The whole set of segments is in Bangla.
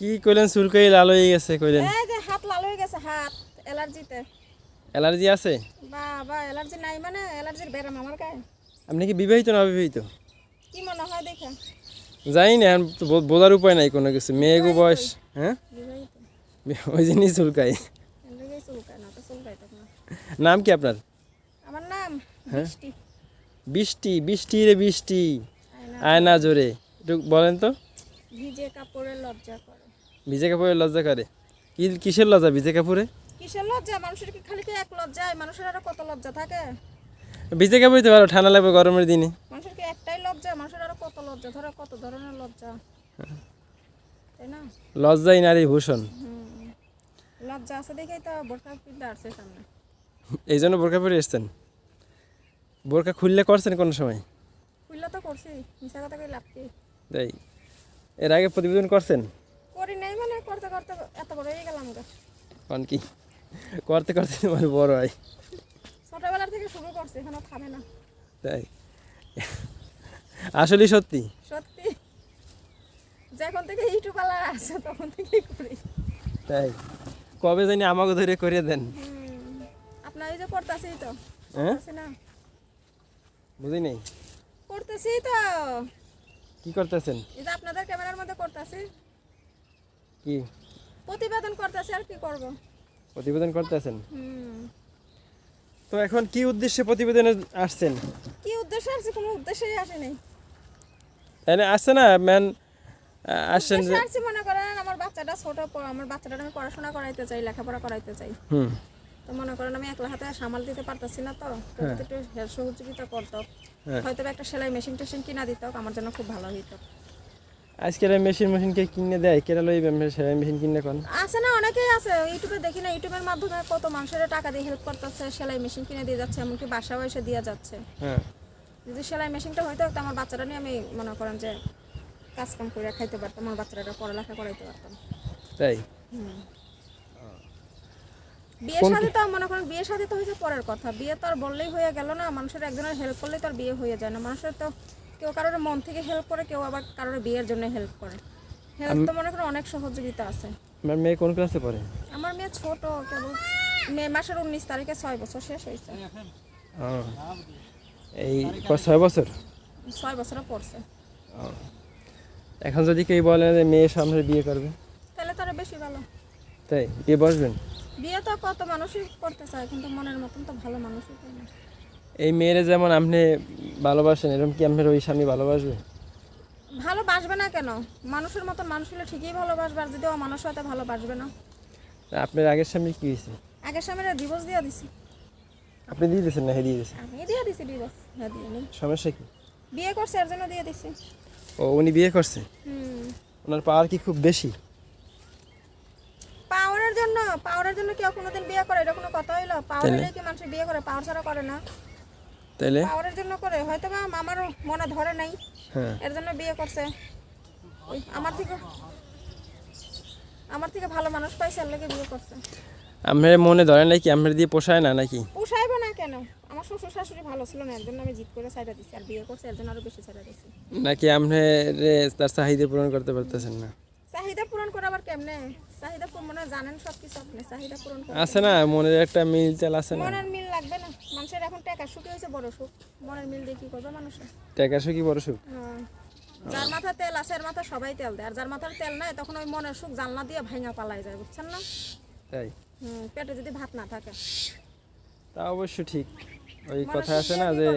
কি কইলেন চুলকাই লাল হয়ে গেছে কইলেন। এই যে হাত লাল হয়ে গেছে হাত অ্যালার্জিতে। অ্যালার্জি আছে? বাবা অ্যালার্জি নাই মানে অ্যালার্জির ব্যারাম আমার গায়ে। আপনি কি বিবাহিত না অবিবাহিত? কি মনে হয় দেখে। জানি না তো বোঝার উপায় নাই কোনো কিছু। মেয়েগো বয়স হ্যাঁ? বিবাহিত। ওই জন্যই চুলকাই নাম কি আপনার? আমার নাম হ্যাঁ? বৃষ্টি। বৃষ্টি বৃষ্টি রে বৃষ্টি। আয়না আয়না জোরে। একটু বলেন তো। ভিজে কাপড়ে লজ্জা করে। ভিজে কাপড়ে লজ্জা করে? কি কিসের লজ্জা ভিজে কাপড়ে? কিসের লজ্জা? মানুষের কি খালি কি এক লজ্জায় মানুষের আরও কত লজ্জা থাকে? ভিজে কাপড়ই তো ভালো ঠান্ডা লাগবে গরমের দিনে। মানুষের কি একটাই লজ্জা? মানুষের আরও কত লজ্জা? ধরো কত ধরনের লজ্জা? তাই না? লজ্জাই নারী ভূষণ। লজ্জা আছে দেখেই তো বোরখা পিনতে আসছে সামনে। এই জন্য বোরকা পরে এসছেন? বোরকা খুললে করছেন কোন সময়? খুললে তো করছি মিশা কথা কই লাভ কি? তাই এর আগে প্রতিবেদন করছেন? করি নাই মানে করতে করতে এত বড় হয়ে গেলাম কারণ কি? করতে করতে তোমার বড় হয়। ছোটবেলার থেকে শুরু করছি এখনও থামে না। তাই? আসলে সত্যি? সত্যি। যখন থেকে ইউটিউব আলার আছে তখন থেকে করি। তাই? কবে জানি আমাকে ধরে করে দেন। আপনার এই যে করতেছি তো। হ্যাঁ? না। বুঝি নেই করতেছি তো। কি করতেছেন? এই যে আপনাদের মধ্যে করতেছি। কি? প্রতিবেদন করতেছি আর কি করব। প্রতিবেদন করতেছেন? তো এখন কি উদ্দেশ্যে প্রতিবেদনে আসছেন? কি উদ্দেশ্যে আসছে কোনো উদ্দেশ্যেই আসেনি এনে আসছে না? ম্যান যে আসছি মনে করেন আমার বাচ্চাটা ছোট আমার বাচ্চাটা আমি পড়াশোনা করাইতে চাই লেখাপড়া করাইতে চাই। হুম। তো মনে করেন আমি একলা হাতে সামাল দিতে পারতাছি না তো তো একটু সহযোগিতা করতো হ্যাঁ। হয়তো একটা সেলাই মেশিন টেশিন কিনা দিত আমার জন্য খুব ভালো হইতো। আজকের মেশিন মেশিন কে কিনে দেয় কেরা লই সেলাই মেশিন কিনে কোন? আছে না অনেকেই আছে। ইউটিউবে দেখি না ইউটিউবের মাধ্যমে কত মানুষের টাকা দিয়ে হেল্প করতেছে সেলাই মেশিন কিনে দিয়ে যাচ্ছে এমনকি বাসাও এসে দিয়ে যাচ্ছে। হ্যাঁ। যদি সেলাই মেশিনটা হইতো তো আমার বাচ্চাটা নিয়ে আমি মনে করেন যে কাজ কাম করে খাইতে পারতাম আমার বাচ্চাটা পড়ালেখা করাইতে পারতাম। তাই? বিয়ের সাথে তো মনে করেন বিয়ের সাথে তো হয়েছে পরের কথা। বিয়ে তো আর বললেই হয়ে গেল না মানুষের একজনের হেল্প করলেই তো আর বিয়ে হয়ে যায় না। মানুষের তো কেউ কারোর মন থেকে হেল্প করে কেউ আবার কারোর বিয়ের জন্য হেল্প করে। হেল্প তো মনে করেন অনেক সহযোগিতা আছে। আমার মেয়ে কোন ক্লাসে পড়ে? আমার মেয়ে ছোট কেবল মে মাসের উনিশ তারিখে ছয় বছর শেষ হয়েছে। এই ছয় বছর? ছয় বছরও পড়ছে। এখন যদি কেউ বলে যে মেয়ে সামনে বিয়ে করবে? তাহলে তো আরও বেশি ভালো। তাই বিয়ে বসবেন? বিয়ে তো কত মানুষই করতে চায় কিন্তু মনের মতন তো ভালো মানুষই করে না। এই মেয়েরা যেমন আপনি ভালোবাসেন এরকম কি আপনার ওই স্বামী ভালোবাসবে? ভালোবাসবে না কেন? মানুষের মতন মানুষ হলে ঠিকই ভালোবাসবে আর যদি মানুষ হয়তো ভালোবাসবে না। আপনার আগের স্বামী কি হয়েছে? আগের স্বামীরা ডিভোর্স দিয়ে দিছি। আপনি দিয়ে দিয়েছেন না হে দিয়ে দিয়েছেন? আমি দিয়ে দিছি ডিভোর্স হ্যাঁ দিয়ে নি সমস্যা কি? বিয়ে করছে এর জন্য দিয়ে দিছি। ও উনি বিয়ে করছে? হুম। ওনার পাওয়ার কি খুব বেশি? পাওয়ারের জন্য পাওয়ারের জন্য কেউ কোনোদিন বিয়ে করে এটা কোনো কথা হইল পাওয়ার? হলে কি মানুষ বিয়ে করে? পাওয়ার ছাড়া করে না। তাইলে? পাওয়ারের জন্য করে হয়তো বা আমারও মনে ধরে নাই। হ্যাঁ। এর জন্য বিয়ে করছে। ওই আমার থেকে আমার থেকে ভালো মানুষ পাইছে এর লেগে বিয়ে করছে। আপনার মনে ধরে নাকি আপনার দিয়ে পোষায় না নাকি? পোষাইব না কেন? আমার শ্বশুর শাশুড়ি ভালো ছিল না এর জন্য আমি জিত করে সাইডা দিছি আর বিয়ে করছে এর জন্য আরও বেশি সাইডা দিছি। নাকি আপনি তার চাহিদা পূরণ করতে পারতেছেন না? চাহিদা পূরণ করে আবার কেমনে? চাহিদা পূরণ মনে জানেন সব কিছু আপনি চাহিদা পূরণ আছে না মনের একটা মিল চাল আছে না? মনের মিল লাগবে না। মানুষের এখন টাকা সুখী হয়েছে বড় সুখ। মনের মিল দিয়ে কি করবে মানুষের টাকা সুখী বড় সুখ? হ্যাঁ। যার মাথা তেল আছে এর মাথা সবাই তেল দেয়। আর যার মাথার তেল নাই তখন ওই মনের সুখ জানলা দিয়ে ভাঙা পালাই যায় বুঝছেন না? তাই? পেটে যদি ভাত না থাকে। তা অবশ্য ঠিক। ওই কথা আছে না যে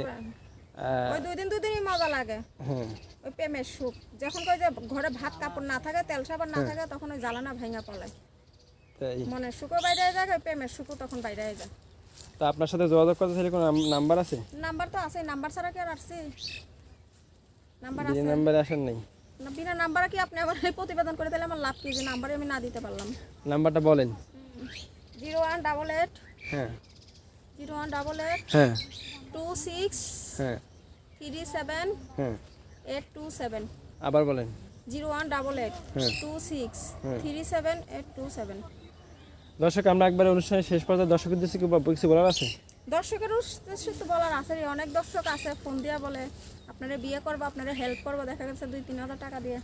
ওই দুই দিন দুই দিনই মজা লাগে। হ্যাঁ ওই প্রেমের সুখ। যখন কই যে ঘরে ভাত কাপড় না থাকে তেল সাবান হ্যাঁ। না থাকে তখন ওই জ্বালানা ভাঙা পালায় মনের সুখও বাইরে যায় প্রেমের সুখও তখন বাইরে যায়। তা আপনার সাথে যোগাযোগ করতে চাইলে কোনো নাম্বার আছে? নাম্বার তো আছে নাম্বার ছাড়া কি আর আসছি? নাম্বার আছে। নাম্বারে আসেন নাই। না, বিনা নাম্বারে কি আপনি এই প্রতিবেদন করে দিলে আমার লাভ কি? যে নাম্বারে আমি না দিতে পারলাম। নাম্বারটা বলেন। Zero one double eight. হ্যাঁ। Zero one double eight. হ্যাঁ। Two six. হ্যাঁ। থ্রি সেভেন হ্যাঁ। Eight two seven. আবার বলেন। জিরো ওয়ান ডাবল এইট হ্যাঁ। টু সিক্স হ্যাঁ। Three seven eight two seven. দর্শক আমরা একবার অনুষ্ঠানের শেষ পর্যায়ে উদ্দেশ্যে কি কিছু বলার আছে? দর্শকের উদ্দেশ্য তো বলার আছে অনেক দর্শক আছে ফোন দিয়া বলে আপনারা বিয়ে করব আপনারা হেল্প করব দেখা গেছে দুই তিন হাজার টাকা দিয়ে।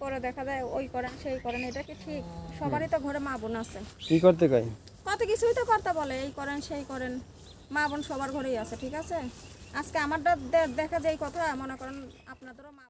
পরে দেখা যায় ওই করেন সেই করেন এটা কি ঠিক? সবারই তো ঘরে মা বোন আছে। কি করতে কয়? কত কিছুই তো করতে বলে এই করেন সেই করেন। মা বোন সবার ঘরেই আছে ঠিক আছে? আজকে আমারটা দেখা যায় কথা মনে করেন আপনাদেরও